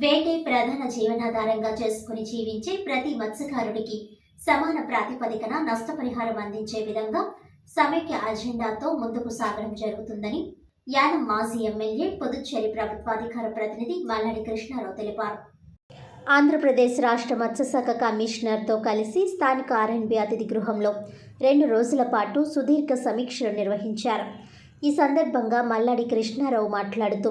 వేటే ప్రధాన జీవనాధారంగా చేసుకుని జీవించే ప్రతి మత్స్యకారుడికి సమాన ప్రాతిపదికన నష్టపరిహారం అందించే విధంగా సమైక్య అజెండాతో ముందుకు సాగడం జరుగుతుందని యానం మాజీ ఎమ్మెల్యే పుదుచ్చేరి ప్రభుత్వాధికార ప్రతినిధి మల్లాడి కృష్ణారావు తెలిపారు. ఆంధ్రప్రదేశ్ రాష్ట్ర మత్స్యశాఖ కమిషనర్తో కలిసి స్థానిక ఆర్ఎన్బి అతిథి గృహంలో రెండు రోజుల పాటు సుదీర్ఘ సమీక్షలు నిర్వహించారు. ఈ సందర్భంగా మల్లాడి కృష్ణారావు మాట్లాడుతూ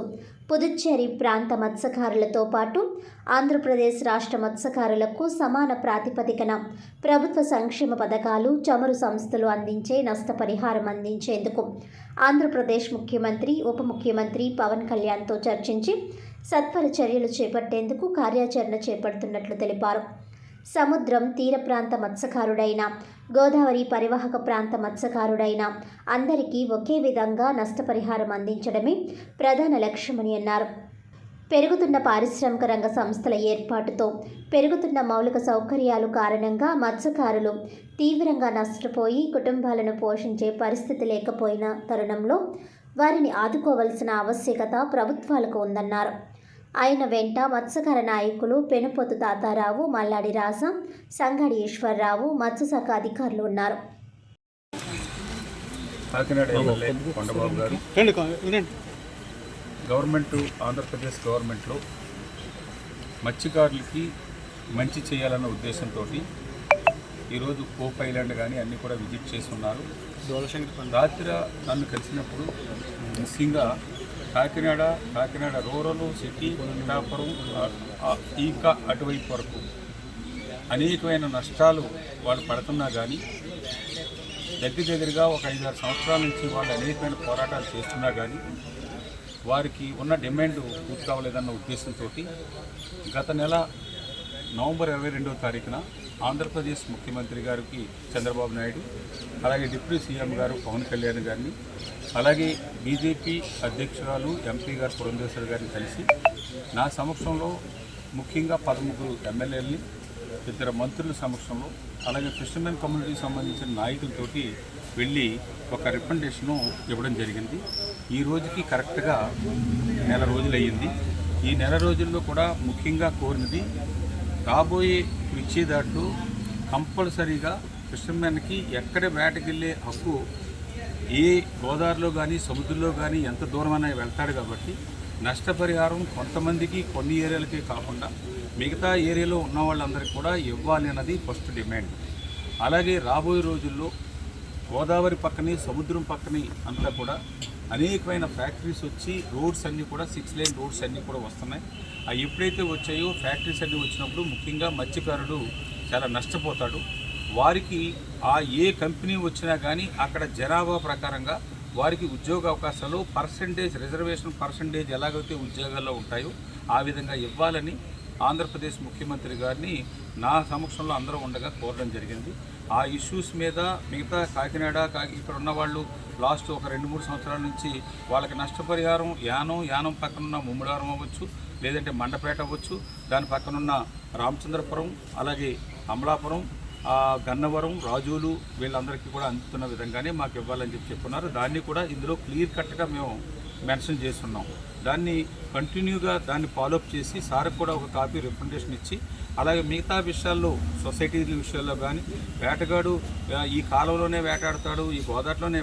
పుదుచ్చేరి ప్రాంత మత్స్యకారులతో పాటు ఆంధ్రప్రదేశ్ రాష్ట్ర మత్స్యకారులకు సమాన ప్రాతిపదికన ప్రభుత్వ సంక్షేమ పథకాలు చమురు సంస్థలు అందించే నష్టపరిహారం అందించేందుకు ఆంధ్రప్రదేశ్ ముఖ్యమంత్రి ఉప ముఖ్యమంత్రి పవన్ కళ్యాణ్తో చర్చించి సత్వర చర్యలు చేపట్టేందుకు కార్యాచరణ చేపడుతున్నట్లు తెలిపారు. సముద్రం తీర ప్రాంత మత్స్యకారుడైన గోదావరి పరివాహక ప్రాంత మత్స్యకారుడైన అందరికీ ఒకే విధంగా నష్టపరిహారం అందించడమే ప్రధాన లక్ష్యమని అన్నారు. పెరుగుతున్న పారిశ్రామిక రంగ సంస్థల ఏర్పాటుతో పెరుగుతున్న మౌలిక సౌకర్యాలు కారణంగా మత్స్యకారులు తీవ్రంగా నష్టపోయి కుటుంబాలను పోషించే పరిస్థితి లేకపోయిన తరుణంలో వారిని ఆదుకోవలసిన ఆవశ్యకత ప్రభుత్వాలకు ఉందన్నారు. ఆయన వెంట మత్స్యకార నాయకులు పెనుపొత్తు తాతారావు మల్లాడి రాజా సంగడి ఈశ్వరరావు మత్స్యశాఖ అధికారులు ఉన్నారు. గవర్నమెంట్ ఆంధ్రప్రదేశ్ గవర్నమెంట్లో మత్స్యకారులకి మంచి చేయాలన్న ఉద్దేశంతో ఈరోజు కోప్ ఐలాండ్ కానీ అన్నీ కూడా విజిట్ చేసి ఉన్నారు. దోలశంకర్ పండు. రాత్రి నన్ను కలిసినప్పుడు ముఖ్యంగా కాకినాడ కాకినాడ రూరల్ సిటీ పిఠాపురం ఇంకా అటువైపు వరకు. అనేకమైన నష్టాలు వాళ్ళు పడుతున్నా కానీ దగ్గర దగ్గరగా ఒక ఐదారు సంవత్సరాల నుంచి వాళ్ళు అనేకమైన పోరాటాలు చేస్తున్నా కానీ వారికి ఉన్న డిమాండ్ పూర్తి కావలేదన్న ఉద్దేశంతో గత నెల నవంబర్ ఇరవై రెండవ తారీఖున ఆంధ్రప్రదేశ్ ముఖ్యమంత్రి గారికి చంద్రబాబు నాయుడు అలాగే డిప్యూటీ సీఎం గారు పవన్ కళ్యాణ్ గారిని అలాగే బీజేపీ అధ్యక్షురాలు ఎంపీ గారు పురంధేశ్వర్ గారిని కలిసి నా సమక్షంలో ముఖ్యంగా పదముగ్గురు ఎమ్మెల్యేలని ఇద్దరు మంత్రుల సమక్షంలో అలాగే ఫిషర్మెన్ కమ్యూనిటీకి సంబంధించిన నాయకులతోటి వెళ్ళి ఒక రికమెండేషను ఇవ్వడం జరిగింది. ఈ రోజుకి కరెక్ట్గా నెల రోజులు అయ్యింది ఈ నెల రోజుల్లో కూడా ముఖ్యంగా కోరినది రాబోయే ఇచ్చేదాట్లు కంపల్సరీగా ఫిషర్మెన్కి ఎక్కడ వేటకెళ్ళే హక్కు ఏ గోదావరిలో కానీ సముద్రంలో కానీ ఎంత దూరమైనా వెళ్తాడు కాబట్టి నష్టపరిహారం కొంతమందికి కొన్ని ఏరియాలకే కాకుండా మిగతా ఏరియాలో ఉన్న వాళ్ళందరికీ కూడా ఇవ్వాలి అన్నది ఫస్ట్ డిమాండ్. అలాగే రాబోయే రోజుల్లో గోదావరి పక్కనే సముద్రం పక్కనే అంతా కూడా అనేకమైన ఫ్యాక్టరీస్ వచ్చి రోడ్స్ అన్నీ కూడా సిక్స్ లైన్ రోడ్స్ అన్నీ కూడా వస్తున్నాయి. అవి ఎప్పుడైతే వచ్చాయో ఫ్యాక్టరీస్ అన్నీ వచ్చినప్పుడు ముఖ్యంగా మత్స్యకారుడు చాలా నష్టపోతాడు. వారికి ఆ ఏ కంపెనీ వచ్చినా కానీ అక్కడ జనాభా ప్రకారంగా వారికి ఉద్యోగ అవకాశాలు పర్సంటేజ్ రిజర్వేషన్ పర్సంటేజ్ ఎలాగైతే ఉద్యోగాల్లో ఉంటాయో ఆ విధంగా ఇవ్వాలని ఆంధ్రప్రదేశ్ ముఖ్యమంత్రి గారిని నా సమక్షంలో అందరూ ఉండగా కోరడం జరిగింది. ఆ ఇష్యూస్ మీద మిగతా కాకినాడ ఇక్కడ ఉన్న వాళ్ళు లాస్ట్ ఒక రెండు మూడు సంవత్సరాల నుంచి వాళ్ళకి నష్టపరిహారం యానం యానం పక్కనున్న ముమ్మడారం అవ్వచ్చు లేదంటే మండపేట అవ్వచ్చు దాని పక్కనున్న రామచంద్రపురం అలాగే అమలాపురం గన్నవరం రాజులు వీళ్ళందరికీ కూడా అందుతున్న విధంగానే మాకు ఇవ్వాలని చెప్పి చెప్పున్నారు. దాన్ని కూడా ఇందులో క్లియర్ కట్గా మేము మెన్షన్ చేస్తున్నాం. దాన్ని కంటిన్యూగా దాన్ని ఫాలోఅప్ చేసి సార్కి కూడా ఒక కాపీ రికమెండేషన్ ఇచ్చి అలాగే మిగతా విషయాల్లో సొసైటీల విషయాల్లో కానీ వేటగాడు ఈ కాలంలోనే వేటాడతాడు ఈ గోదావరిలోనే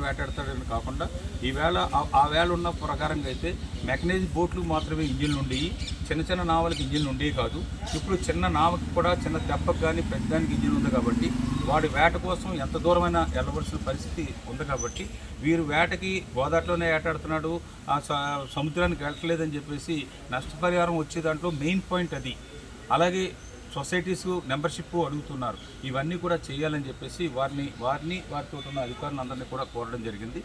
అని కాకుండా ఈవేళ ఆ- ఆ వేళ ఉన్న ప్రకారంగా అయితే మెకనైజ్ బోట్లు మాత్రమే ఇంజిన్లు ఉండేవి. చిన్న చిన్న నావలకి ఇంజిన్లు ఉండేవి కాదు. ఇప్పుడు చిన్న నావకి కూడా చిన్న దెబ్బకు కానీ పెద్దదానికి ఇంజిన్ ఉంది కాబట్టి వాడి వేట కోసం ఎంత దూరమైన వెళ్ళవలసిన పరిస్థితి ఉంది కాబట్టి వీరు వేటకి గోదావరిలోనే వేటాడుతున్నాడు ఆ స- సముద్రానికి కట్టలేదని చెప్పేసి నష్టపరిహారం వచ్చే దాంట్లో మెయిన్ పాయింట్ అది. అలాగే సొసైటీస్ మెంబర్షిప్ అడుగుతున్నారు. ఇవన్నీ కూడా చేయాలని చెప్పేసి వారిని వారిని వారితో ఉన్న అధికారులందరినీ కూడా కోరడం జరిగింది.